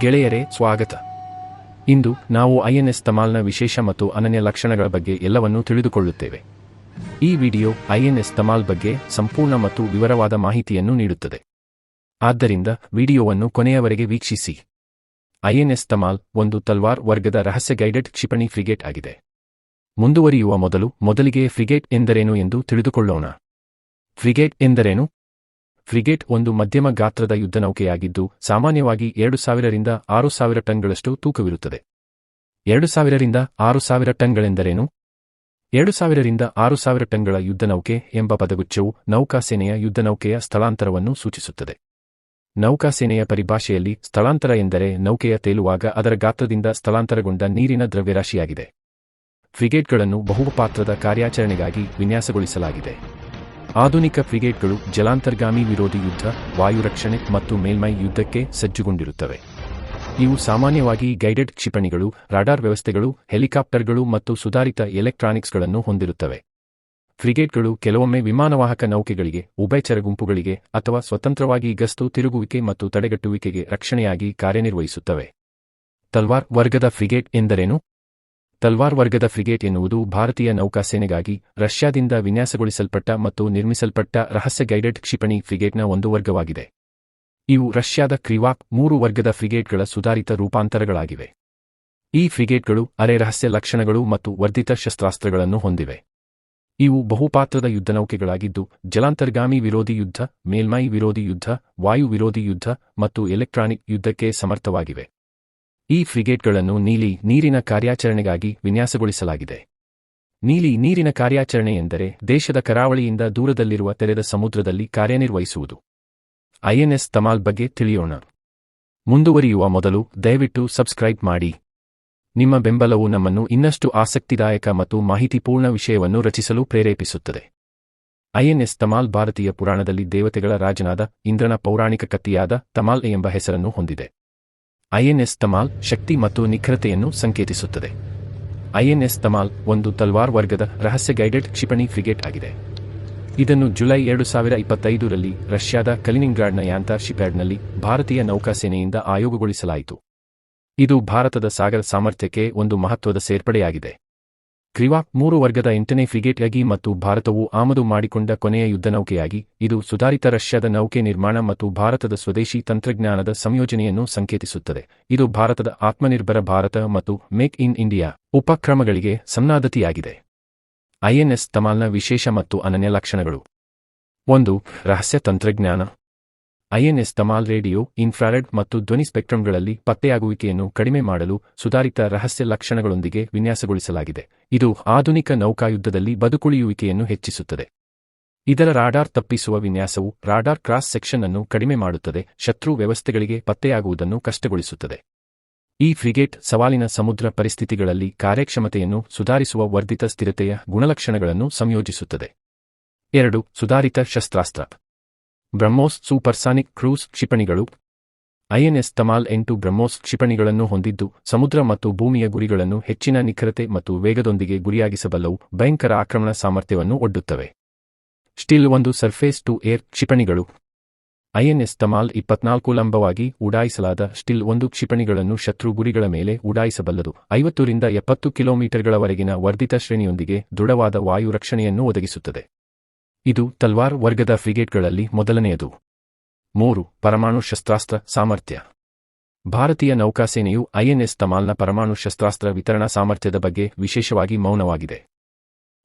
ಗೆಳೆಯರೇ, ಸ್ವಾಗತ. ಇಂದು ನಾವು ಐಎನ್ಎಸ್ ತಮಾಲ್ನ ವಿಶೇಷ ಮತ್ತು ಅನನ್ಯ ಲಕ್ಷಣಗಳ ಬಗ್ಗೆ ಎಲ್ಲವನ್ನೂ ತಿಳಿದುಕೊಳ್ಳುತ್ತೇವೆ. ಈ ವಿಡಿಯೋ ಐಎನ್ಎಸ್ ತಮಾಲ್ ಬಗ್ಗೆ ಸಂಪೂರ್ಣ ಮತ್ತು ವಿವರವಾದ ಮಾಹಿತಿಯನ್ನು ನೀಡುತ್ತದೆ. ಆದ್ದರಿಂದ ವಿಡಿಯೋವನ್ನು ಕೊನೆಯವರೆಗೆ ವೀಕ್ಷಿಸಿ. ಐಎನ್ಎಸ್ ತಮಾಲ್ ಒಂದು ತಲ್ವಾರ್ ವರ್ಗದ ರಹಸ್ಯ ಗೈಡೆಡ್ ಕ್ಷಿಪಣಿ ಫ್ರಿಗೇಟ್ ಆಗಿದೆ. ಮುಂದುವರಿಯುವ ಮೊದಲು ಮೊದಲಿಗೆ ಫ್ರಿಗೇಟ್ ಎಂದರೇನು ಎಂದು ತಿಳಿದುಕೊಳ್ಳೋಣ. ಫ್ರಿಗೇಟ್ ಎಂದರೇನು? ಫ್ರಿಗೇಟ್ ಒಂದು ಮಧ್ಯಮ ಗಾತ್ರದ ಯುದ್ಧನೌಕೆಯಾಗಿದ್ದು, ಸಾಮಾನ್ಯವಾಗಿ ಎರಡು ಸಾವಿರರಿಂದ ಆರು ಸಾವಿರ ಟನ್ಗಳಷ್ಟು ತೂಕವಿರುತ್ತದೆ. ಎರಡು ಸಾವಿರರಿಂದ ಆರು ಸಾವಿರ ಟನ್ಗಳೆಂದರೇನು? ಎರಡು ಸಾವಿರರಿಂದ ಆರು ಸಾವಿರ ಟನ್ಗಳ ಯುದ್ಧನೌಕೆ ಎಂಬ ಪದಗುಚ್ಛವು ನೌಕಾಸೇನೆಯ ಯುದ್ಧನೌಕೆಯ ಸ್ಥಳಾಂತರವನ್ನು ಸೂಚಿಸುತ್ತದೆ. ನೌಕಾಸೇನೆಯ ಪರಿಭಾಷೆಯಲ್ಲಿ ಸ್ಥಳಾಂತರ ಎಂದರೆ ನೌಕೆಯ ತೇಲುವಾಗ ಅದರ ಗಾತ್ರದಿಂದ ಸ್ಥಳಾಂತರಗೊಂಡ ನೀರಿನ ದ್ರವ್ಯರಾಶಿಯಾಗಿದೆ. ಫ್ರಿಗೇಟ್ಗಳನ್ನು ಬಹುಪಾತ್ರದ ಕಾರ್ಯಾಚರಣೆಗಾಗಿ ವಿನ್ಯಾಸಗೊಳಿಸಲಾಗಿದೆ. ಆಧುನಿಕ ಫ್ರಿಗೇಟ್ಗಳು ಜಲಾಂತರ್ಗಾಮಿ ವಿರೋಧಿ ಯುದ್ಧ ವಾಯುರಕ್ಷಣೆ ಮತ್ತು ಮೇಲ್ಮೈ ಯುದ್ಧಕ್ಕೆ ಸಜ್ಜುಗೊಂಡಿರುತ್ತವೆ. ಇವು ಸಾಮಾನ್ಯವಾಗಿ ಗೈಡೆಡ್ ಕ್ಷಿಪಣಿಗಳು, ರಾಡಾರ್ ವ್ಯವಸ್ಥೆಗಳು, ಹೆಲಿಕಾಪ್ಟರ್ಗಳು ಮತ್ತು ಸುಧಾರಿತ ಎಲೆಕ್ಟ್ರಾನಿಕ್ಸ್ಗಳನ್ನು ಹೊಂದಿರುತ್ತವೆ. ಫ್ರಿಗೇಟ್ಗಳು ಕೆಲವೊಮ್ಮೆ ವಿಮಾನವಾಹಕ ನೌಕೆಗಳಿಗೆ ಉಭಯಚರ ಗುಂಪುಗಳಿಗೆ ಅಥವಾ ಸ್ವತಂತ್ರವಾಗಿ ಗಸ್ತು ತಿರುಗುವಿಕೆ ಮತ್ತು ತಡೆಗಟ್ಟುವಿಕೆಗೆ ರಕ್ಷಣೆಯಾಗಿ ಕಾರ್ಯನಿರ್ವಹಿಸುತ್ತವೆ. ತಲ್ವಾರ್ ವರ್ಗದ ಫ್ರಿಗೇಟ್ ಎಂದರೇನು? ತಲ್ವಾರ್ ವರ್ಗದ ಫ್ರಿಗೇಟ್ ಎನ್ನುವುದು ಭಾರತೀಯ ನೌಕಾಸೇನೆಗಾಗಿ ರಷ್ಯಾದಿಂದ ವಿನ್ಯಾಸಗೊಳಿಸಲ್ಪಟ್ಟ ಮತ್ತು ನಿರ್ಮಿಸಲ್ಪಟ್ಟ ರಹಸ್ಯ ಗೈಡೆಡ್ ಕ್ಷಿಪಣಿ ಫ್ರಿಗೇಟ್ನ ಒಂದು ವರ್ಗವಾಗಿದೆ. ಇವು ರಷ್ಯಾದ ಕ್ರಿವಾಕ್ ಮೂರು ವರ್ಗದ ಫ್ರಿಗೇಟ್ಗಳ ಸುಧಾರಿತ ರೂಪಾಂತರಗಳಾಗಿವೆ. ಈ ಫ್ರಿಗೇಟ್ಗಳು ಅರೆ ರಹಸ್ಯ ಲಕ್ಷಣಗಳು ಮತ್ತು ವರ್ಧಿತ ಶಸ್ತ್ರಾಸ್ತ್ರಗಳನ್ನು ಹೊಂದಿವೆ. ಇವು ಬಹುಪಾತ್ರದ ಯುದ್ಧನೌಕೆಗಳಾಗಿದ್ದು ಜಲಾಂತರ್ಗಾಮಿ ವಿರೋಧಿ ಯುದ್ಧ, ಮೇಲ್ಮೈ ವಿರೋಧಿ ಯುದ್ಧ, ವಾಯು ವಿರೋಧಿ ಯುದ್ಧ ಮತ್ತು ಎಲೆಕ್ಟ್ರಾನಿಕ್ ಯುದ್ಧಕ್ಕೆ ಸಮರ್ಥವಾಗಿವೆ. ಈ ಫ್ರಿಗೇಟ್ಗಳನ್ನು ನೀಲಿ ನೀರಿನ ಕಾರ್ಯಾಚರಣೆಗಾಗಿ ವಿನ್ಯಾಸಗೊಳಿಸಲಾಗಿದೆ. ನೀಲಿ ನೀರಿನ ಕಾರ್ಯಾಚರಣೆ ಎಂದರೆ ದೇಶದ ಕರಾವಳಿಯಿಂದ ದೂರದಲ್ಲಿರುವ ತೆರೆದ ಸಮುದ್ರದಲ್ಲಿ ಕಾರ್ಯನಿರ್ವಹಿಸುವುದು. ಐಎನ್ಎಸ್ ತಮಾಲ್ ಬಗ್ಗೆ ತಿಳಿಯೋಣ. ಮುಂದುವರಿಯುವ ಮೊದಲು ದಯವಿಟ್ಟು ಸಬ್ಸ್ಕ್ರೈಬ್ ಮಾಡಿ. ನಿಮ್ಮ ಬೆಂಬಲವು ನಮ್ಮನ್ನು ಇನ್ನಷ್ಟು ಆಸಕ್ತಿದಾಯಕ ಮತ್ತು ಮಾಹಿತಿಪೂರ್ಣ ವಿಷಯವನ್ನು ರಚಿಸಲು ಪ್ರೇರೇಪಿಸುತ್ತದೆ. ಐಎನ್ಎಸ್ ತಮಾಲ್ ಭಾರತೀಯ ಪುರಾಣದಲ್ಲಿ ದೇವತೆಗಳ ರಾಜನಾದ ಇಂದ್ರನ ಪೌರಾಣಿಕ ಕತ್ತಿಯಾದ ತಮಾಲ್ ಎಂಬ ಹೆಸರನ್ನು ಹೊಂದಿದೆ. ಐಎನ್ಎಸ್ ತಮಾಲ್ ಶಕ್ತಿ ಮತ್ತು ನಿಖರತೆಯನ್ನು ಸಂಕೇತಿಸುತ್ತದೆ. ಐಎನ್ಎಸ್ ತಮಾಲ್ ಒಂದು ತಲ್ವಾರ್ ವರ್ಗದ ರಹಸ್ಯ ಗೈಡೆಡ್ ಕ್ಷಿಪಣಿ ಫ್ರಿಗೇಟ್ ಆಗಿದೆ. ಇದನ್ನು ಜುಲೈ ಎರಡು ಸಾವಿರ ಇಪ್ಪತ್ತೈದರಲ್ಲಿ ರಷ್ಯಾದ ಕಲಿನಿಂಗ್ರಾಡ್ನ ಯಾಂತಾರ್ ಶಿಪ್ಯಾರ್ಡ್ನಲ್ಲಿ ಭಾರತೀಯ ನೌಕಾಸೇನೆಯಿಂದ ಆಯೋಗಗೊಳಿಸಲಾಯಿತು. ಇದು ಭಾರತದ ಸಾಗರ ಸಾಮರ್ಥ್ಯಕ್ಕೆ ಒಂದು ಮಹತ್ವದ ಸೇರ್ಪಡೆಯಾಗಿದೆ. ಕ್ರಿವಾಕ್ ಮೂರು ವರ್ಗದ ಎಂಟನೇ ಫ್ರಿಗೇಟ್ಯಾಗಿ ಮತ್ತು ಭಾರತವು ಆಮದು ಮಾಡಿಕೊಂಡ ಕೊನೆಯ ಯುದ್ಧನೌಕೆಯಾಗಿ ಇದು ಸುಧಾರಿತ ರಷ್ಯಾದ ನೌಕೆ ನಿರ್ಮಾಣ ಮತ್ತು ಭಾರತದ ಸ್ವದೇಶಿ ತಂತ್ರಜ್ಞಾನದ ಸಂಯೋಜನೆಯನ್ನು ಸಂಕೇತಿಸುತ್ತದೆ. ಇದು ಭಾರತದ ಆತ್ಮನಿರ್ಭರ ಭಾರತ ಮತ್ತು ಮೇಕ್ ಇನ್ ಇಂಡಿಯಾ ಉಪಕ್ರಮಗಳಿಗೆ ಸನ್ನಾದತಿಯಾಗಿದೆ. ಐಎನ್ಎಸ್ ತಮಾಲ್ನ ವಿಶೇಷ ಮತ್ತು ಅನನ್ಯ ಲಕ್ಷಣಗಳು. ಒಂದು, ರಹಸ್ಯ ತಂತ್ರಜ್ಞಾನ. ಐಎನ್ಎಸ್ ತಮಾಲ್ ರೇಡಿಯೋ, ಇನ್ಫ್ರಾರೆಡ್ ಮತ್ತು ಧ್ವನಿ ಸ್ಪೆಕ್ಟ್ರಮ್ಗಳಲ್ಲಿ ಪತ್ತೆಯಾಗುವಿಕೆಯನ್ನು ಕಡಿಮೆ ಮಾಡಲು ಸುಧಾರಿತ ರಹಸ್ಯ ಲಕ್ಷಣಗಳೊಂದಿಗೆ ವಿನ್ಯಾಸಗೊಳಿಸಲಾಗಿದೆ. ಇದು ಆಧುನಿಕ ನೌಕಾಯುದ್ಧದಲ್ಲಿ ಬದುಕುಳಿಯುವಿಕೆಯನ್ನು ಹೆಚ್ಚಿಸುತ್ತದೆ. ಇದರ ರಾಡಾರ್ ತಪ್ಪಿಸುವ ವಿನ್ಯಾಸವು ರಾಡಾರ್ ಕ್ರಾಸ್ ಸೆಕ್ಷನ್ ಅನ್ನು ಕಡಿಮೆ ಮಾಡುತ್ತದೆ, ಶತ್ರು ವ್ಯವಸ್ಥೆಗಳಿಗೆ ಪತ್ತೆಯಾಗುವುದನ್ನು ಕಷ್ಟಗೊಳಿಸುತ್ತದೆ. ಈ ಫ್ರಿಗೇಟ್ ಸವಾಲಿನ ಸಮುದ್ರ ಪರಿಸ್ಥಿತಿಗಳಲ್ಲಿ ಕಾರ್ಯಕ್ಷಮತೆಯನ್ನು ಸುಧಾರಿಸುವ ವರ್ಧಿತ ಸ್ಥಿರತೆಯ ಗುಣಲಕ್ಷಣಗಳನ್ನು ಸಂಯೋಜಿಸುತ್ತದೆ. ಎರಡು, ಸುಧಾರಿತ ಶಸ್ತ್ರಾಸ್ತ್ರ. ಬ್ರಹ್ಮೋಸ್ ಸೂಪರ್ಸಾನಿಕ್ ಕ್ರೂಸ್ ಕ್ಷಿಪಣಿಗಳು. ಐಎನ್ಎಸ್ ತಮಾಲ್ ಎಂಟು ಬ್ರಹ್ಮೋಸ್ ಕ್ಷಿಪಣಿಗಳನ್ನು ಹೊಂದಿದ್ದು, ಸಮುದ್ರ ಮತ್ತು ಭೂಮಿಯ ಗುರಿಗಳನ್ನು ಹೆಚ್ಚಿನ ನಿಖರತೆ ಮತ್ತು ವೇಗದೊಂದಿಗೆ ಗುರಿಯಾಗಿಸಬಲ್ಲವು ಭಯಂಕರ ಆಕ್ರಮಣ ಸಾಮರ್ಥ್ಯವನ್ನು ಒಡ್ಡುತ್ತವೆ. ಸ್ಟಿಲ್ ಒಂದು ಸರ್ಫೇಸ್ ಟು ಏರ್ ಕ್ಷಿಪಣಿಗಳು. ಐಎನ್ಎಸ್ ತಮಾಲ್ ಇಪ್ಪತ್ನಾಲ್ಕು ಲಂಬವಾಗಿ ಉಡಾಯಿಸಲಾದ ಸ್ಟಿಲ್ ಒಂದು ಕ್ಷಿಪಣಿಗಳನ್ನು ಶತ್ರು ಗುರಿಗಳ ಮೇಲೆ ಉಡಾಯಿಸಬಲ್ಲದು. ಐವತ್ತರಿಂದ ಎಪ್ಪತ್ತು ಕಿಲೋಮೀಟರ್ಗಳವರೆಗಿನ ವರ್ಧಿತ ಶ್ರೇಣಿಯೊಂದಿಗೆ ದೃಢವಾದ ವಾಯು ರಕ್ಷಣೆಯನ್ನು ಒದಗಿಸುತ್ತದೆ. ಇದು ತಲ್ವಾರ್ ವರ್ಗದ ಫ್ರಿಗೇಟ್ಗಳಲ್ಲಿ ಮೊದಲನೆಯದು. ಮೂರು, ಪರಮಾಣು ಶಸ್ತ್ರಾಸ್ತ್ರ ಸಾಮರ್ಥ್ಯ. ಭಾರತೀಯ ನೌಕಾಸೇನೆಯು ಐಎನ್ಎಸ್ ತಮಾಲ್ನ ಪರಮಾಣು ಶಸ್ತ್ರಾಸ್ತ್ರ ವಿತರಣಾ ಸಾಮರ್ಥ್ಯದ ಬಗ್ಗೆ ವಿಶೇಷವಾಗಿ ಮೌನವಾಗಿದೆ.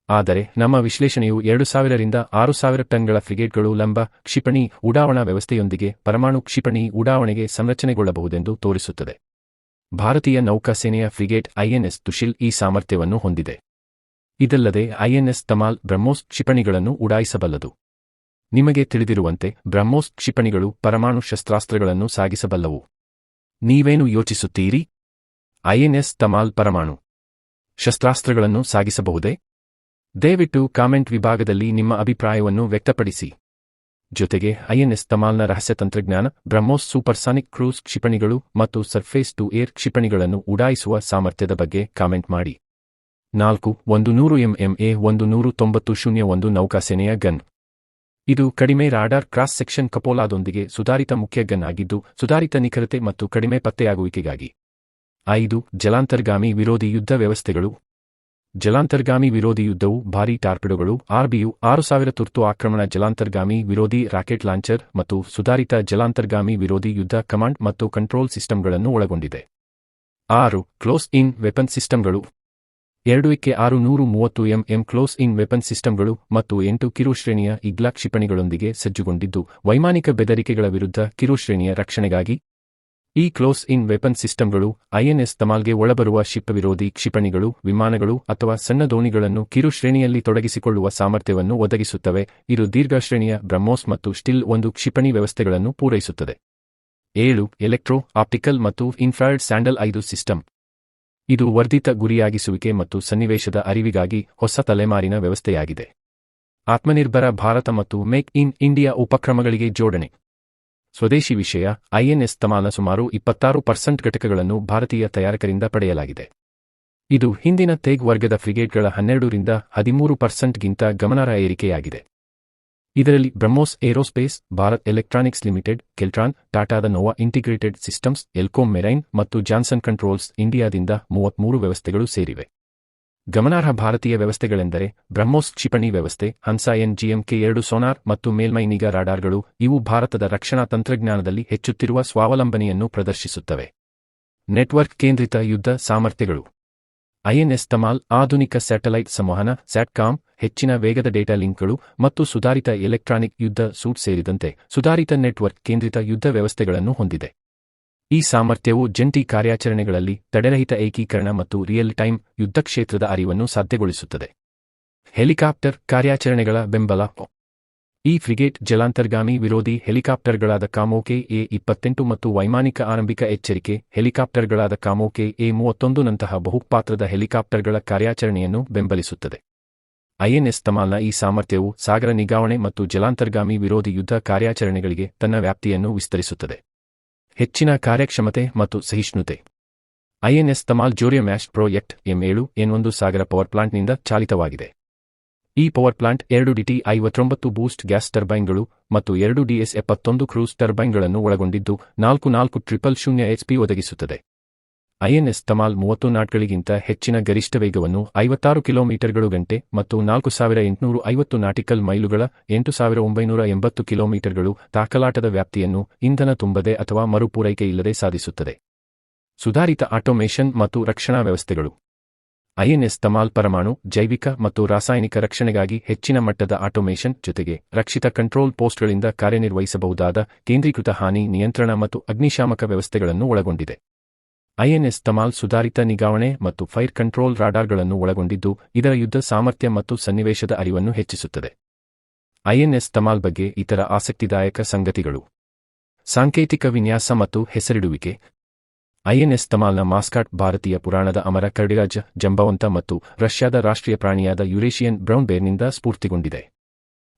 ಆದರೆ, ನಮ್ಮ ವಿಶ್ಲೇಷಣೆಯು ಎರಡು ಸಾವಿರರಿಂದ ಆರು ಸಾವಿರ ಟನ್ಗಳ ಫ್ರಿಗೇಟ್ಗಳು ಲಂಬ ಕ್ಷಿಪಣಿ ಉಡಾವಣಾ ವ್ಯವಸ್ಥೆಯೊಂದಿಗೆ ಪರಮಾಣು ಕ್ಷಿಪಣಿ ಉಡಾವಣೆಗೆ ಸಂರಚನೆಗೊಳ್ಳಬಹುದೆಂದು ತೋರಿಸುತ್ತದೆ. ಭಾರತೀಯ ನೌಕಾಸೇನೆಯ ಫ್ರಿಗೇಟ್ ಐಎನ್ಎಸ್ ತುಶಿಲ್ ಈ ಸಾಮರ್ಥ್ಯವನ್ನು ಹೊಂದಿದೆ. ಇದಲ್ಲದೆ ಐಎನ್ಎಸ್ ತಮಾಲ್ ಬ್ರಹ್ಮೋಸ್ ಕ್ಷಿಪಣಿಗಳನ್ನು ಉಡಾಯಿಸಬಲ್ಲದು. ನಿಮಗೆ ತಿಳಿದಿರುವಂತೆ ಬ್ರಹ್ಮೋಸ್ ಕ್ಷಿಪಣಿಗಳು ಪರಮಾಣು ಶಸ್ತ್ರಾಸ್ತ್ರಗಳನ್ನು ಸಾಗಿಸಬಲ್ಲವು. ನೀವೇನು ಯೋಚಿಸುತ್ತೀರಿ? ಐಎನ್ಎಸ್ ತಮಾಲ್ ಪರಮಾಣು ಶಸ್ತ್ರಾಸ್ತ್ರಗಳನ್ನು ಸಾಗಿಸಬಹುದೇ? ದಯವಿಟ್ಟು ಕಾಮೆಂಟ್ ವಿಭಾಗದಲ್ಲಿ ನಿಮ್ಮ ಅಭಿಪ್ರಾಯವನ್ನು ವ್ಯಕ್ತಪಡಿಸಿ. ಜೊತೆಗೆ ಐಎನ್ಎಸ್ ತಮಾಲ್ನ ರಹಸ್ಯ ತಂತ್ರಜ್ಞಾನ ಬ್ರಹ್ಮೋಸ್ ಸೂಪರ್ಸಾನಿಕ್ ಕ್ರೂಸ್ ಕ್ಷಿಪಣಿಗಳು ಮತ್ತು ಸರ್ಫೇಸ್ ಟು ಏರ್ ಕ್ಷಿಪಣಿಗಳನ್ನು ಉಡಾಯಿಸುವ ಸಾಮರ್ಥ್ಯದ ಬಗ್ಗೆ ಕಾಮೆಂಟ್ ಮಾಡಿ. ನಾಲ್ಕು, ಒಂದು ನೂರು ಎಂಎಂಎ ಒಂದು ನೂರು ತೊಂಬತ್ತು ಶೂನ್ಯ ಒಂದು ನೌಕಾಸೇನೆಯ ಗನ್. ಇದು ಕಡಿಮೆ ರಾಡಾರ್ ಕ್ರಾಸ್ ಸೆಕ್ಷನ್ ಕಪೋಲಾದೊಂದಿಗೆ ಸುಧಾರಿತ ಮುಖ್ಯ ಗನ್ ಆಗಿದ್ದು, ಸುಧಾರಿತ ನಿಖರತೆ ಮತ್ತು ಕಡಿಮೆ ಪತ್ತೆಯಾಗುವಿಕೆಗಾಗಿ. ಐದು, ಜಲಾಂತರ್ಗಾಮಿ ವಿರೋಧಿ ಯುದ್ಧ ವ್ಯವಸ್ಥೆಗಳು. ಜಲಾಂತರ್ಗಾಮಿ ವಿರೋಧಿ ಯುದ್ಧವು ಭಾರೀ ಟಾರ್ಪಿಡೋಗಳು, ಆರ್ಬಿಯು ಆರು ಸಾವಿರ ತುರ್ತು ಆಕ್ರಮಣ ಜಲಾಂತರ್ಗಾಮಿ ವಿರೋಧಿ ರಾಕೆಟ್ ಲಾಂಚರ್ ಮತ್ತು ಸುಧಾರಿತ ಜಲಾಂತರ್ಗಾಮಿ ವಿರೋಧಿ ಯುದ್ಧ ಕಮಾಂಡ್ ಮತ್ತು ಕಂಟ್ರೋಲ್ ಸಿಸ್ಟಂಗಳನ್ನು ಒಳಗೊಂಡಿದೆ. ಆರು, ಕ್ಲೋಸ್ ಇನ್ ವೆಪನ್ ಸಿಸ್ಟಂಗಳು ಎರಡು ಇಕ್ಕೆ ಆರು ನೂರು ಮೂವತ್ತು ಎಂಎಂ ಕ್ಲೋಸ್ ಇನ್ ವೆಪನ್ ಸಿಸ್ಟಂಗಳು ಮತ್ತು ಎಂಟು ಕಿರುಶ್ರೇಣಿಯ ಇಗ್ಲಾ ಕ್ಷಿಪಣಿಗಳೊಂದಿಗೆ ಸಜ್ಜುಗೊಂಡಿದ್ದು, ವೈಮಾನಿಕ ಬೆದರಿಕೆಗಳ ವಿರುದ್ಧ ಕಿರುಶ್ರೇಣಿಯ ರಕ್ಷಣೆಗಾಗಿ ಈ ಕ್ಲೋಸ್ ಇನ್ ವೆಪನ್ ಸಿಸ್ಟಂಗಳು ಐಎನ್ಎಸ್ ತಮಾಲ್ಗೆ ಒಳಬರುವ ಶಿಪ್ ವಿರೋಧಿ ಕ್ಷಿಪಣಿಗಳು, ವಿಮಾನಗಳು ಅಥವಾ ಸಣ್ಣ ದೋಣಿಗಳನ್ನು ಕಿರುಶ್ರೇಣಿಯಲ್ಲಿ ತೊಡಗಿಸಿಕೊಳ್ಳುವ ಸಾಮರ್ಥ್ಯವನ್ನು ಒದಗಿಸುತ್ತವೆ. ಇದು ದೀರ್ಘ ಶ್ರೇಣಿಯ ಬ್ರಹ್ಮೋಸ್ ಮತ್ತು ಸ್ಟಿಲ್ ಒಂದು ಕ್ಷಿಪಣಿ ವ್ಯವಸ್ಥೆಗಳನ್ನು ಪೂರೈಸುತ್ತದೆ. ಏಳು ಎಲೆಕ್ಟ್ರೋ ಆಪ್ಟಿಕಲ್ ಮತ್ತು ಇನ್ಫ್ರಾರೆಡ್ ಸ್ಯಾಂಡಲ್ ಐದು ಸಿಸ್ಟಮ್. ಇದು ವರ್ಧಿತ ಗುರಿಯಾಗಿಸುವಿಕೆ ಮತ್ತು ಸನ್ನಿವೇಶದ ಅರಿವಿಗಾಗಿ ಹೊಸ ತಲೆಮಾರಿನ ವ್ಯವಸ್ಥೆಯಾಗಿದೆ. ಆತ್ಮನಿರ್ಭರ ಭಾರತ ಮತ್ತು ಮೇಕ್ ಇನ್ ಇಂಡಿಯಾ ಉಪಕ್ರಮಗಳಿಗೆ ಜೋಡಣೆ. ಸ್ವದೇಶಿ ವಿಷಯ ಐಎನ್ಎಸ್ ತಮಾಲ ಸುಮಾರು ಇಪ್ಪತ್ತಾರು ಪರ್ಸೆಂಟ್ ಘಟಕಗಳನ್ನು ಭಾರತೀಯ ತಯಾರಕರಿಂದ ಪಡೆಯಲಾಗಿದೆ. ಇದು ಹಿಂದಿನ ತೇಗ್ ವರ್ಗದ ಫ್ರಿಗೇಟ್ಗಳ ಹನ್ನೆರಡರಿಂದ ಹದಿಮೂರು ಪರ್ಸೆಂಟ್ಗಿಂತ ಗಮನಾರ್ಹ ಏರಿಕೆಯಾಗಿದೆ. ಇದರಲ್ಲಿ BrahMos aerospace, Bharat electronics limited, Keltron, ಟಾಟಾದ Nova integrated systems Elcome marine ಮತ್ತು ಜಾನ್ಸನ್ ಕಂಟ್ರೋಲ್ಸ್ ಇಂಡಿಯಾದಿಂದ ಮೂವತ್ಮೂರು ವ್ಯವಸ್ಥೆಗಳು ಸೇರಿವೆ. ಗಮನಾರ್ಹ ಭಾರತೀಯ ವ್ಯವಸ್ಥೆಗಳೆಂದರೆ ಬ್ರಹ್ಮೋಸ್ ಕ್ಷಿಪಣಿ ವ್ಯವಸ್ಥೆ ಹನ್ಸಾಯನ್ ಜಿಎಂಕೆ ಎರಡು ಸೋನಾರ್ ಮತ್ತು ಮೇಲ್ಮೈ ನಿಗಾ ರಾಡಾರ್ಗಳು, ಇವು ಭಾರತದ ರಕ್ಷಣಾ ತಂತ್ರಜ್ಞಾನದಲ್ಲಿ ಹೆಚ್ಚುತ್ತಿರುವ ಸ್ವಾವಲಂಬನೆಯನ್ನು ಪ್ರದರ್ಶಿಸುತ್ತವೆ. ನೆಟ್ವರ್ಕ್ ಕೇಂದ್ರಿತ ಯುದ್ಧ ಸಾಮರ್ಥ್ಯಗಳು. ಐಎನ್ಎಸ್ ತಮಾಲ್ ಆಧುನಿಕ ಸ್ಯಾಟಲೈಟ್ ಸಂವಹನ, ಸ್ಯಾಟ್ಕಾಮ್, ಹೆಚ್ಚಿನ ವೇಗದ ಡೇಟಾ ಲಿಂಕ್ಗಳು ಮತ್ತು ಸುಧಾರಿತ ಎಲೆಕ್ಟ್ರಾನಿಕ್ ಯುದ್ಧ ಸೂಟ್ ಸೇರಿದಂತೆ ಸುಧಾರಿತ ನೆಟ್ವರ್ಕ್ ಕೇಂದ್ರಿತ ಯುದ್ಧ ವ್ಯವಸ್ಥೆಗಳನ್ನು ಹೊಂದಿದೆ. ಈ ಸಾಮರ್ಥ್ಯವು ಜಂಟಿ ಕಾರ್ಯಾಚರಣೆಗಳಲ್ಲಿ ತಡೆರಹಿತ ಏಕೀಕರಣ ಮತ್ತು ರಿಯಲ್ ಟೈಮ್ ಯುದ್ಧ ಕ್ಷೇತ್ರದ ಅರಿವನ್ನು ಸಾಧ್ಯಗೊಳಿಸುತ್ತದೆ. ಹೆಲಿಕಾಪ್ಟರ್ ಕಾರ್ಯಾಚರಣೆಗಳ ಬೆಂಬಲ ಈ ಫ್ರಿಗೇಟ್ ಜಲಾಂತರ್ಗಾಮಿ ವಿರೋಧಿ ಹೆಲಿಕಾಪ್ಟರ್ಗಳಾದ ಕಾಮೋಕೆ ಎ ಇಪ್ಪತ್ತೆಂಟು ಮತ್ತು ವೈಮಾನಿಕ ಆರಂಭಿಕ ಎಚ್ಚರಿಕೆ ಹೆಲಿಕಾಪ್ಟರ್ಗಳಾದ ಕಾಮೋಕೆ ಎ ಮೂವತ್ತೊಂದು ನಂತಹ ಬಹುಪಾತ್ರದ ಹೆಲಿಕಾಪ್ಟರ್ಗಳ ಕಾರ್ಯಾಚರಣೆಯನ್ನು ಬೆಂಬಲಿಸುತ್ತದೆ. ಐಎನ್ಎಸ್ ತಮಾಲ್ನ ಈ ಸಾಮರ್ಥ್ಯವು ಸಾಗರ ನಿಗಾವಣೆ ಮತ್ತು ಜಲಾಂತರ್ಗಾಮಿ ವಿರೋಧಿ ಯುದ್ಧ ಕಾರ್ಯಾಚರಣೆಗಳಿಗೆ ತನ್ನ ವ್ಯಾಪ್ತಿಯನ್ನು ವಿಸ್ತರಿಸುತ್ತದೆ. ಹೆಚ್ಚಿನ ಕಾರ್ಯಕ್ಷಮತೆ ಮತ್ತು ಸಹಿಷ್ಣುತೆ. INS Tamal Zorya Mashproekt M ಏಳು ಎನ್ ಒಂದು ಸಾಗರ ಪವರ್ ಪ್ಲಾಂಟ್ನಿಂದ ಚಾಲಿತವಾಗಿದೆ. ಈ ಪವರ್ ಪ್ಲಾಂಟ್ ಎರಡು ಡಿಟಿ ಐವತ್ತೊಂಬತ್ತು ಬೂಸ್ಟ್ ಗ್ಯಾಸ್ ಟರ್ಬೈನ್ಗಳು ಮತ್ತು ಎರಡು ಡಿಎಸ್ ಎಪ್ಪತ್ತೊಂದು ಕ್ರೂಸ್ ಟರ್ಬೈನ್ಗಳನ್ನು ಒಳಗೊಂಡಿದ್ದು ನಾಲ್ಕು ನಾಲ್ಕು ಟ್ರಿಪಲ್ ಶೂನ್ಯ ಎಚ್ಪಿ ಒದಗಿಸುತ್ತದೆ. ಐಎನ್ಎಸ್ ತಮಾಲ್ ಮೂವತ್ತು ನಾಟ್ಗಳಿಗಿಂತ ಹೆಚ್ಚಿನ ಗರಿಷ್ಠ ವೇಗವನ್ನು ಐವತ್ತಾರು ಕಿಲೋಮೀಟರ್ಗಳು ಗಂಟೆ ಮತ್ತು ನಾಲ್ಕು ಸಾವಿರ ಎಂಟುನೂರು ಐವತ್ತು ನಾಟಿಕಲ್ ಮೈಲುಗಳ ಎಂಟು ಸಾವಿರ ಒಂಬೈನೂರ ಎಂಬತ್ತು ಕಿಲೋಮೀಟರ್ಗಳು ತಾಕಲಾಟದ ವ್ಯಾಪ್ತಿಯನ್ನು ಇಂಧನ ತುಂಬದೆ ಅಥವಾ ಮರುಪೂರೈಕೆ ಇಲ್ಲದೆ ಸಾಧಿಸುತ್ತದೆ. ಸುಧಾರಿತ ಆಟೋಮೇಷನ್ ಮತ್ತು ರಕ್ಷಣಾ ವ್ಯವಸ್ಥೆಗಳು. ಐಎನ್ಎಸ್ ತಮಾಲ್ ಪರಮಾಣು, ಜೈವಿಕ ಮತ್ತು ರಾಸಾಯನಿಕ ರಕ್ಷಣೆಗಾಗಿ ಹೆಚ್ಚಿನ ಮಟ್ಟದ ಆಟೋಮೇಷನ್ ಜೊತೆಗೆ ರಕ್ಷಿತ ಕಂಟ್ರೋಲ್ ಪೋಸ್ಟ್ಗಳಿಂದ ಕಾರ್ಯನಿರ್ವಹಿಸಬಹುದಾದ ಕೇಂದ್ರೀಕೃತ ಹಾನಿ ನಿಯಂತ್ರಣ ಮತ್ತು ಅಗ್ನಿಶಾಮಕ ವ್ಯವಸ್ಥೆಗಳನ್ನು ಒಳಗೊಂಡಿದೆ. ಐಎನ್ಎಸ್ ತಮಾಲ್ ಸುಧಾರಿತ ನಿಗಾವಣೆ ಮತ್ತು ಫೈರ್ ಕಂಟ್ರೋಲ್ ರಾಡಾರ್ಗಳನ್ನು ಒಳಗೊಂಡಿದ್ದು, ಇದರ ಯುದ್ಧ ಸಾಮರ್ಥ್ಯ ಮತ್ತು ಸನ್ನಿವೇಶದ ಅರಿವನ್ನು ಹೆಚ್ಚಿಸುತ್ತದೆ. ಐಎನ್ಎಸ್ ತಮಾಲ್ ಬಗ್ಗೆ ಇತರ ಆಸಕ್ತಿದಾಯಕ ಸಂಗತಿಗಳು. ಸಾಂಕೇತಿಕ ವಿನ್ಯಾಸ ಮತ್ತು ಹೆಸರಿಡುವಿಕೆ ಐಎನ್ಎಸ್ ತಮಾಲ್ನ ಮಾಸ್ಕಾಟ್ ಭಾರತೀಯ ಪುರಾಣದ ಅಮರ ಕರ್ಡಿರಾಜ, ಜಂಬವಂತ ಮತ್ತು ರಷ್ಯಾದ ರಾಷ್ಟ್ರೀಯ ಪ್ರಾಣಿಯಾದ ಯುರೇಷಿಯನ್ ಬ್ರೌನ್ ಬೇರ್ನಿಂದ ಸ್ಫೂರ್ತಿಗೊಂಡಿದೆ.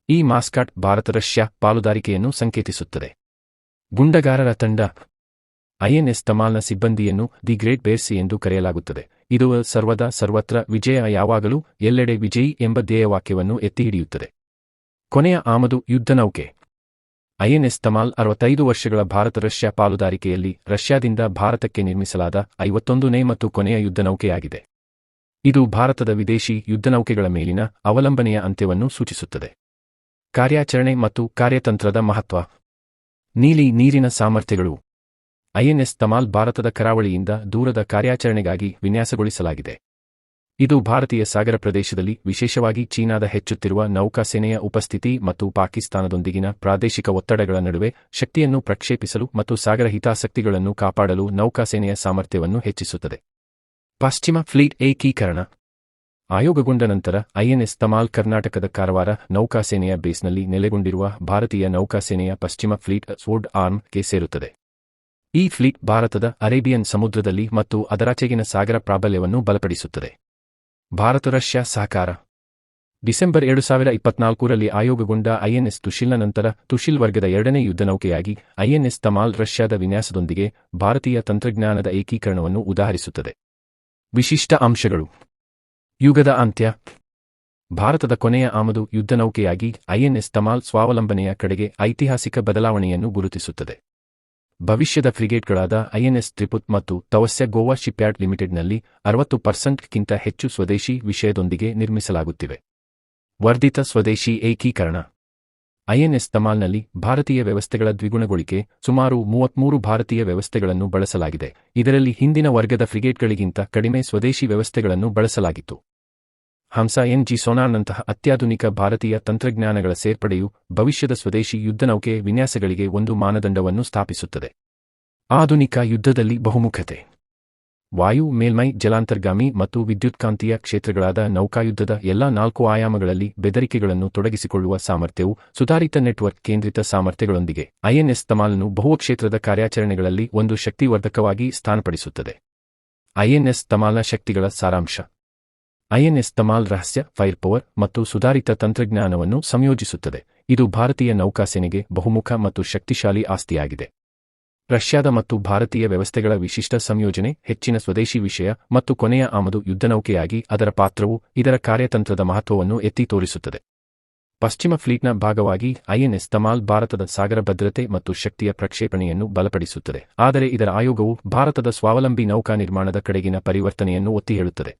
ಈ ಮಾಸ್ಕಾಟ್ ಭಾರತ ರಷ್ಯಾ ಪಾಲುದಾರಿಕೆಯನ್ನು ಸಂಕೇತಿಸುತ್ತದೆ. ಗುಂಡಗಾರರ ತಂಡ ಐಎನ್ಎಸ್ ತಮಾಲ್ನ ಸಿಬ್ಬಂದಿಯನ್ನು ದಿ ಗ್ರೇಟ್ ಬೇರ್ಸಿ ಎಂದು ಕರೆಯಲಾಗುತ್ತದೆ. ಇದು ಸರ್ವದಾ ಸರ್ವತ್ರ ವಿಜಯ ಯಾವಾಗಲೂ ಎಲ್ಲೆಡೆ ವಿಜಯಿ ಎಂಬ ಧ್ಯೇಯವಾಕ್ಯವನ್ನು ಎತ್ತಿಹಿಡಿಯುತ್ತದೆ. ಕೊನೆಯ ಆಮದು ಯುದ್ಧ ನೌಕೆ ಐಎನ್ಎಸ್ ತಮಾಲ್ ಅರವತ್ತೈದು ವರ್ಷಗಳ ಭಾರತ ರಷ್ಯಾ ಪಾಲುದಾರಿಕೆಯಲ್ಲಿ ರಷ್ಯಾದಿಂದ ಭಾರತಕ್ಕೆ ನಿರ್ಮಿಸಲಾದ ಐವತ್ತೊಂದನೇ ಮತ್ತು ಕೊನೆಯ ಯುದ್ಧನೌಕೆಯಾಗಿದೆ. ಇದು ಭಾರತದ ವಿದೇಶಿ ಯುದ್ಧನೌಕೆಗಳ ಮೇಲಿನ ಅವಲಂಬನೆಯ ಅಂತ್ಯವನ್ನು ಸೂಚಿಸುತ್ತದೆ. ಕಾರ್ಯಾಚರಣೆ ಮತ್ತು ಕಾರ್ಯತಂತ್ರದ ಮಹತ್ವ. ನೀಲಿ ನೀರಿನ ಸಾಮರ್ಥ್ಯಗಳು. ಐಎನ್ಎಸ್ ತಮಾಲ್ ಭಾರತದ ಕರಾವಳಿಯಿಂದ ದೂರದ ಕಾರ್ಯಾಚರಣೆಗಾಗಿ ವಿನ್ಯಾಸಗೊಳಿಸಲಾಗಿದೆ. ಇದು ಭಾರತೀಯ ಸಾಗರ ಪ್ರದೇಶದಲ್ಲಿ ವಿಶೇಷವಾಗಿ ಚೀನಾದ ಹೆಚ್ಚುತ್ತಿರುವ ನೌಕಾಸೇನೆಯ ಉಪಸ್ಥಿತಿ ಮತ್ತು ಪಾಕಿಸ್ತಾನದೊಂದಿಗಿನ ಪ್ರಾದೇಶಿಕ ಒತ್ತಡಗಳ ನಡುವೆ ಶಕ್ತಿಯನ್ನು ಪ್ರಕ್ಷೇಪಿಸಲು ಮತ್ತು ಸಾಗರ ಹಿತಾಸಕ್ತಿಗಳನ್ನು ಕಾಪಾಡಲು ನೌಕಾಸೇನೆಯ ಸಾಮರ್ಥ್ಯವನ್ನು ಹೆಚ್ಚಿಸುತ್ತದೆ. ಪಶ್ಚಿಮ ಫ್ಲೀಟ್ ಏಕೀಕರಣ. ಆಯೋಗಗೊಂಡ ನಂತರ ಐಎನ್ಎಸ್ ತಮಾಲ್ ಕರ್ನಾಟಕದ ಕಾರವಾರ ನೌಕಾಸೇನೆಯ ಬೇಸ್ನಲ್ಲಿ ನೆಲೆಗೊಂಡಿರುವ ಭಾರತೀಯ ನೌಕಾಸೇನೆಯ ಪಶ್ಚಿಮ ಫ್ಲೀಟ್ ಸ್ವೋರ್ಡ್ ಆರ್ಮ್ಗೆ ಸೇರುತ್ತದೆ. ಈ ಫ್ಲೀಟ್ ಭಾರತದ ಅರೇಬಿಯನ್ ಸಮುದ್ರದಲ್ಲಿ ಮತ್ತು ಅದರಾಚೆಗಿನ ಸಾಗರ ಪ್ರಾಬಲ್ಯವನ್ನು ಬಲಪಡಿಸುತ್ತದೆ. ಭಾರತ ರಷ್ಯಾ ಸಹಕಾರ. ಡಿಸೆಂಬರ್ ಎರಡು ಸಾವಿರ ಇಪ್ಪತ್ನಾಲ್ಕರಲ್ಲಿ ಆಯೋಗಗೊಂಡ ಐಎನ್ಎಸ್ ತುಶಿಲ್ನ ನಂತರ ತುಶಿಲ್ ವರ್ಗದ ಎರಡನೇ ಯುದ್ಧನೌಕೆಯಾಗಿ ಐಎನ್ಎಸ್ ತಮಾಲ್ ರಷ್ಯಾದ ವಿನ್ಯಾಸದೊಂದಿಗೆ ಭಾರತೀಯ ತಂತ್ರಜ್ಞಾನದ ಏಕೀಕರಣವನ್ನು ಉದಾಹರಿಸುತ್ತದೆ. ವಿಶಿಷ್ಟ ಅಂಶಗಳು. ಯುಗದ ಅಂತ್ಯ. ಭಾರತದ ಕೊನೆಯ ಆಮದು ಯುದ್ಧನೌಕೆಯಾಗಿ ಐಎನ್ಎಸ್ ತಮಾಲ್ ಸ್ವಾವಲಂಬನೆಯ ಕಡೆಗೆ ಐತಿಹಾಸಿಕ ಬದಲಾವಣೆಯನ್ನು ಗುರುತಿಸುತ್ತದೆ. ಭವಿಷ್ಯದ ಫ್ರಿಗೇಟ್ಗಳಾದ ಐಎನ್ಎಸ್ ತ್ರಿಪುತ್ ಮತ್ತು ತವಸ್ಯ ಗೋವಾ ಶಿಪ್ಯಾರ್ಡ್ ಲಿಮಿಟೆಡ್ನಲ್ಲಿ ಅರವತ್ತು ಪರ್ಸೆಂಟ್ಗಿಂತ ಹೆಚ್ಚು ಸ್ವದೇಶಿ ವಿಷಯದೊಂದಿಗೆ ನಿರ್ಮಿಸಲಾಗುತ್ತಿವೆ. ವರ್ಧಿತ ಸ್ವದೇಶಿ ಏಕೀಕರಣ. ಐಎನ್ಎಸ್ ತಮಾಲ್ನಲ್ಲಿ ಭಾರತೀಯ ವ್ಯವಸ್ಥೆಗಳ ದ್ವಿಗುಣಗೊಳಿಕೆ ಸುಮಾರು ಮೂವತ್ಮೂರು ಭಾರತೀಯ ವ್ಯವಸ್ಥೆಗಳನ್ನು ಬಳಸಲಾಗಿದೆ. ಇದರಲ್ಲಿ ಹಿಂದಿನ ವರ್ಗದ ಫ್ರಿಗೇಟ್ಗಳಿಗಿಂತ ಕಡಿಮೆ ಸ್ವದೇಶಿ ವ್ಯವಸ್ಥೆಗಳನ್ನು ಬಳಸಲಾಗಿತ್ತು. ಹಂಸ ಎನ್ ಜಿ ಸೋನಾನಂತಹ ಅತ್ಯಾಧುನಿಕ ಭಾರತೀಯ ತಂತ್ರಜ್ಞಾನಗಳ ಸೇರ್ಪಡೆಯು ಭವಿಷ್ಯದ ಸ್ವದೇಶಿ ಯುದ್ಧನೌಕೆ ವಿನ್ಯಾಸಗಳಿಗೆ ಒಂದು ಮಾನದಂಡವನ್ನು ಸ್ಥಾಪಿಸುತ್ತದೆ. ಆಧುನಿಕ ಯುದ್ಧದಲ್ಲಿ ಬಹುಮುಖತೆ ವಾಯು, ಮೇಲ್ಮೈ, ಜಲಾಂತರ್ಗಾಮಿ ಮತ್ತು ವಿದ್ಯುತ್ಕಾಂತೀಯ ಕ್ಷೇತ್ರಗಳಾದ ನೌಕಾಯುದ್ಧದ ಎಲ್ಲಾ ನಾಲ್ಕು ಆಯಾಮಗಳಲ್ಲಿ ಬೆದರಿಕೆಗಳನ್ನು ತೊಡಗಿಸಿಕೊಳ್ಳುವ ಸಾಮರ್ಥ್ಯವು ಸುಧಾರಿತ ನೆಟ್ವರ್ಕ್ ಕೇಂದ್ರಿತ ಸಾಮರ್ಥ್ಯಗಳೊಂದಿಗೆ ಐಎನ್ಎಸ್ ತಮಾಲ್ನು ಬಹುಕ್ಷೇತ್ರದ ಕಾರ್ಯಾಚರಣೆಗಳಲ್ಲಿ ಒಂದು ಶಕ್ತಿವರ್ಧಕವಾಗಿ ಸ್ಥಾನಪಡಿಸುತ್ತದೆ. ಐಎನ್ಎಸ್ ತಮಾಲ ಶಕ್ತಿಗಳ ಸಾರಾಂಶ. ಐಎನ್ಎಸ್ ತಮಾಲ್ ರಹಸ್ಯ, ಫೈರ್ ಪವರ್ ಮತ್ತು ಸುಧಾರಿತ ತಂತ್ರಜ್ಞಾನವನ್ನು ಸಂಯೋಜಿಸುತ್ತದೆ. ಇದು ಭಾರತೀಯ ನೌಕಾಸೇನೆಗೆ ಬಹುಮುಖ ಮತ್ತು ಶಕ್ತಿಶಾಲಿ ಆಸ್ತಿಯಾಗಿದೆ. ರಷ್ಯಾದ ಮತ್ತು ಭಾರತೀಯ ವ್ಯವಸ್ಥೆಗಳ ವಿಶಿಷ್ಟ ಸಂಯೋಜನೆ, ಹೆಚ್ಚಿನ ಸ್ವದೇಶಿ ವಿಷಯ ಮತ್ತು ಕೊನೆಯ ಆಮದು ಯುದ್ಧನೌಕೆಯಾಗಿ ಅದರ ಪಾತ್ರವು ಇದರ ಕಾರ್ಯತಂತ್ರದ ಮಹತ್ವವನ್ನು ಎತ್ತಿ ತೋರಿಸುತ್ತದೆ. ಪಶ್ಚಿಮ ಫ್ಲೀಟ್ನ ಭಾಗವಾಗಿ ಐಎನ್ಎಸ್ ತಮಾಲ್ ಭಾರತದ ಸಾಗರ ಭದ್ರತೆ ಮತ್ತು ಶಕ್ತಿಯ ಪ್ರಕ್ಷೇಪಣೆಯನ್ನು ಬಲಪಡಿಸುತ್ತದೆ, ಆದರೆ ಇದರ ಆಯೋಗವು ಭಾರತದ ಸ್ವಾವಲಂಬಿ ನೌಕಾ ನಿರ್ಮಾಣದ ಕಡೆಗಿನ ಪರಿವರ್ತನೆಯನ್ನು ಒತ್ತಿ ಹೇಳುತ್ತದೆ